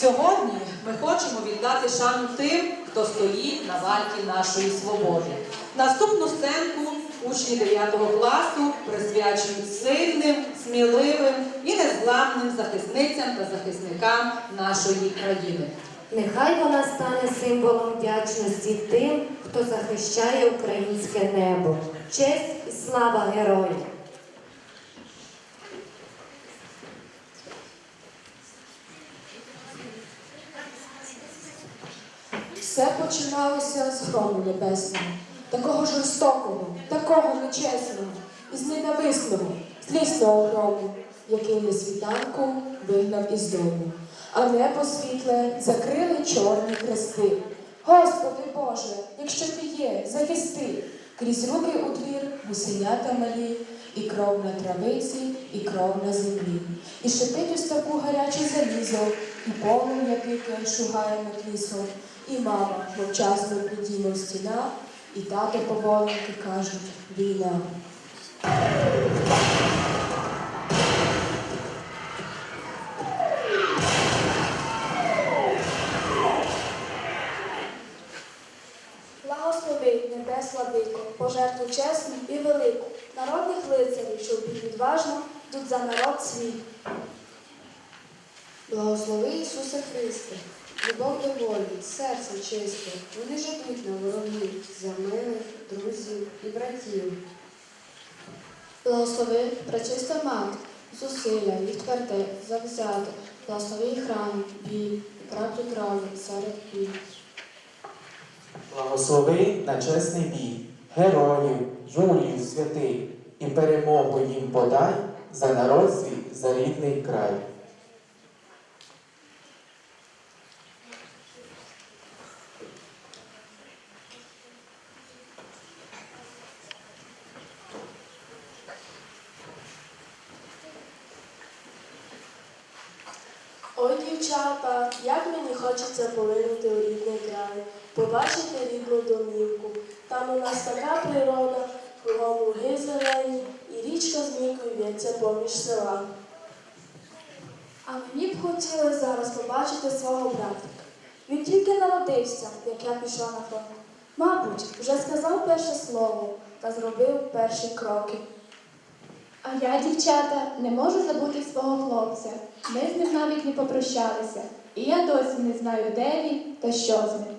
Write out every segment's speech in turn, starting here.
Сьогодні ми хочемо віддати шану тим, хто стоїть на варті нашої свободи. Наступну сценку учні 9 класу присвячують сильним, сміливим і незламним захисницям та захисникам нашої країни. Нехай вона стане символом вдячності тим, хто захищає українське небо. Честь і слава героям! Починалося з грому небесного, такого жорстокого, такого нечесного, і з ненависного, злісного грому, який на світанку вигнав із дому. А небо світле закрили чорні хрести. Господи Боже, якщо ти є, захисти, крізь руки у двір гусенята малі, і кров на травиці, і кров на землі. І шипить у стаку гаряче залізо, і полум'я піке шугає над лісом. І мама приділа в стіна, і тато поволеньки кажуть війна. Благослови небес владико, пожертву чесну і велику, народних лицарів, що вб'ють відважно, тут за народ свій. Благослови Ісусе Христе, любов до волі, серце чисте, вони жадуть на ворогів, за милих, друзів і братів. Благослови пречиста мати, зусилля, їх тверде, завзято, благослови їх рани, біль, і краплі крові серед піль. Благослови на чесний бій, героїв, Юлію святий, і перемогу їм подай за народ свій, за рідний край. Ой, дівчата, як мені хочеться полинути у рідний край, побачити рідну домівку. Там у нас така природа, кругом луги зелені, і річка змійкою в'ється поміж села. А мені б хотілося зараз побачити свого братика. Він тільки народився, як я пішла на фронт. Мабуть, вже сказав перше слово та зробив перші кроки. А я, дівчата, не можу забути свого хлопця. Ми з ним навіть не попрощалися, і я досі не знаю, де він та що з ним.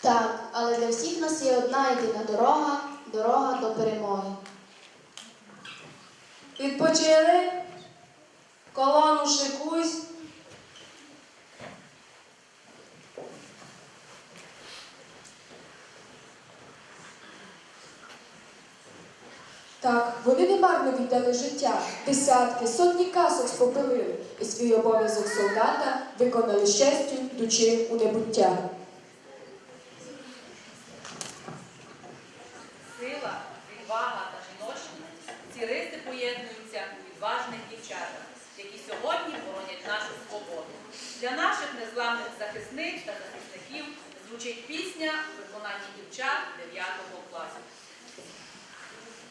Так, але для всіх нас є одна єдина дорога, дорога до перемоги. Відпочили? Колону шикусь. Так, вони немарно віддали життя, десятки, сотні касок спопилили, і свій обов'язок солдата виконали з честю, йдучи у небуття. Сила, відвага та жіночність ці риси поєднуються у відважних дівчатах, які сьогодні боронять нашу свободу. Для наших незламних захисниць та захисників звучить пісня у виконанні дівчат 9 класу.